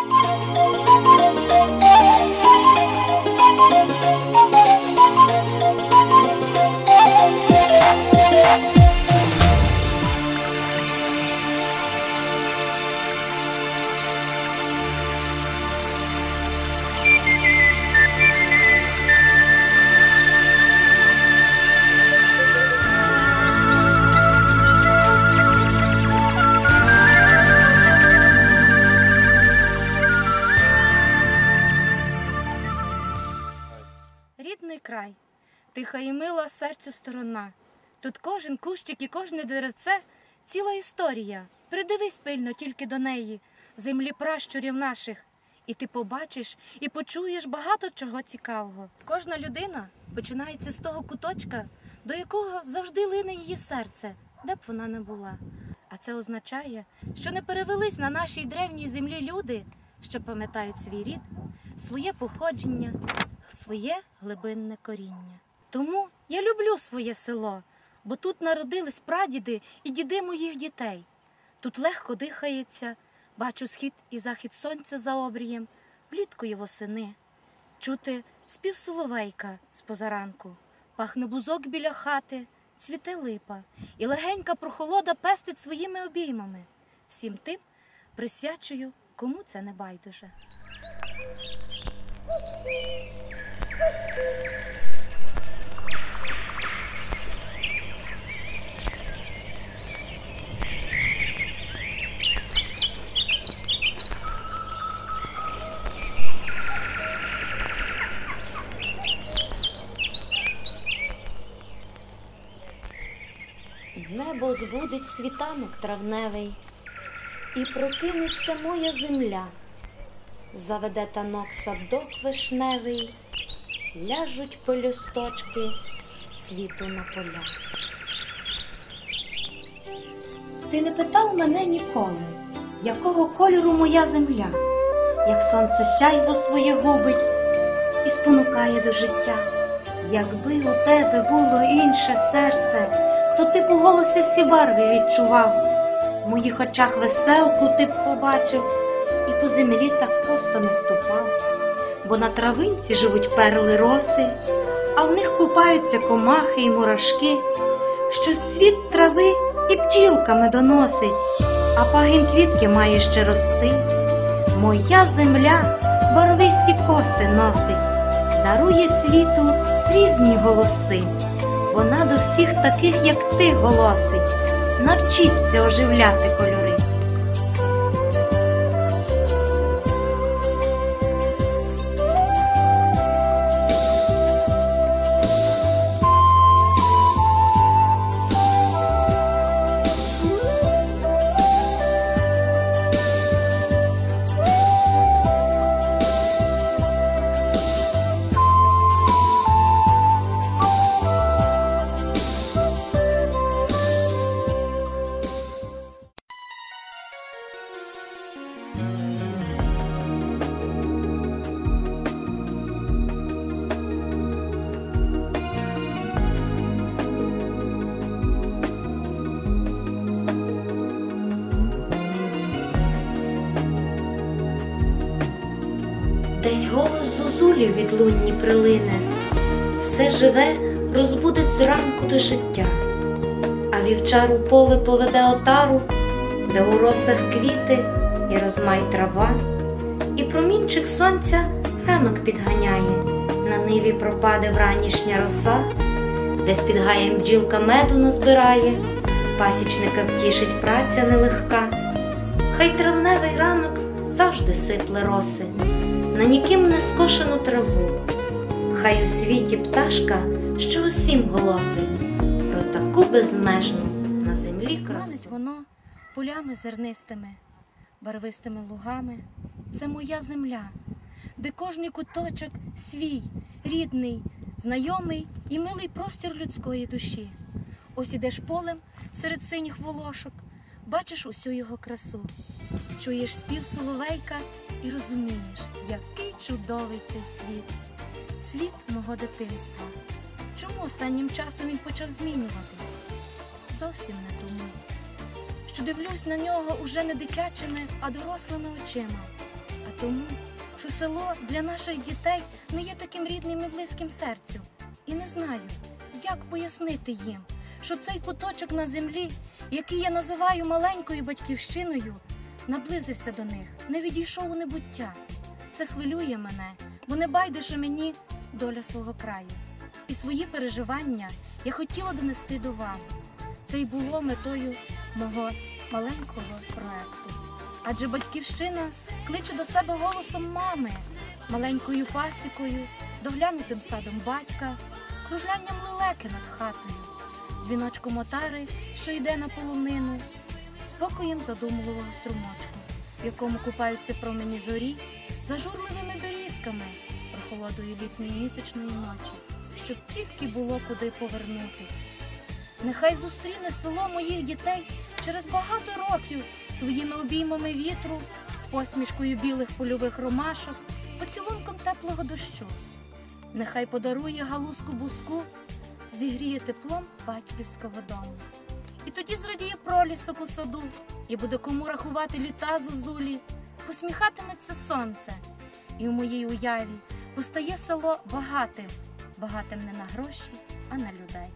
Рідний край, тиха і мила серцю сторона. Тут кожен кущик і кожне деревце ціла історія. Придивись пильно тільки до неї, землі пращурів наших, і ти побачиш і почуєш багато чого цікавого. Кожна людина починається з того куточка, до якого завжди лине її серце, де б вона не була. А це означає, що не перевелись на нашій древній землі люди, що пам'ятають свій рід, своє походження, своє глибинне коріння. Тому я люблю своє село, бо тут народились прадіди і діди моїх дітей. Тут легко дихається, бачу схід і захід сонця за обрієм, влітку й восени. Чути спів соловейка з позаранку, пахне бузок біля хати, цвіте липа, і легенька прохолода пестить своїми обіймами. Всім тим присвячую, кому це не байдуже. Небо збудить світанок травневий, і прокинеться моя земля, заведе танок садок вишневий, ляжуть пелюсточки цвіту на поля. Ти не питав мене ніколи, якого кольору моя земля, як сонце сяйво своє губить і спонукає до життя. Якби у тебе було інше серце, то ти у голосі всі барви відчував. В моїх очах веселку ти б побачив, і по землі так просто не ступав. Бо на травинці живуть перли роси, а в них купаються комахи і мурашки, що цвіт трави і бджілками доносить, а пагін квітки має ще рости. Моя земля барвисті коси носить, дарує світу різні голоси. Вона до всіх таких, як ти, голосить, навчиться оживляти кольори. Зозулі від лунні прилине, все живе розбудить зранку до життя, а вівчар у поле поведе отару, де у росах квіти і розмай трава, і промінчик сонця ранок підганяє, на ниві пропаде вранішня роса, де з-під гаєм бджілка меду назбирає, пасічника втішить праця нелегка, хай травневий ранок завжди сипле роси на ніким не скошену траву. Хай у світі пташка, що усім голосить про таку безмежну на землі красу. Воно полями зернистими, барвистими лугами. Це моя земля, де кожний куточок свій, рідний, знайомий і милий простір людської душі. Ось ідеш полем серед синіх волошок, бачиш усю його красу, чуєш спів соловейка і розумієш, який чудовий цей світ, світ мого дитинства. Чому останнім часом він почав змінюватись? Зовсім не тому, що дивлюсь на нього уже не дитячими, а дорослими очима. А тому, що село для наших дітей не є таким рідним і близьким серцю. І не знаю, як пояснити їм, що цей куточок на землі, який я називаю маленькою батьківщиною, наблизився до них, не відійшов у небуття. Це хвилює мене, бо не байдуже мені доля свого краю. І свої переживання я хотіла донести до вас. Це й було метою мого маленького проекту. Адже батьківщина кличе до себе голосом мами, маленькою пасікою, доглянутим садом батька, кружлянням лелеки над хатою, дзвіночком отари, що йде на полонину, спокоєм задумливого струмочку, в якому купаються промені зорі, зажурливими берізками, прохолодою літньої місячної ночі, щоб тільки було куди повернутись. Нехай зустріне село моїх дітей через багато років своїми обіймами вітру, посмішкою білих польових ромашок, поцілунком теплого дощу. Нехай подарує галузку буску, зігріє теплом батьківського дому. І тоді зрадіє пролісок у саду, і буде кому рахувати літа зозулі, посміхатиметься сонце, і у моїй уяві постає село багатим, багатим не на гроші, а на людей.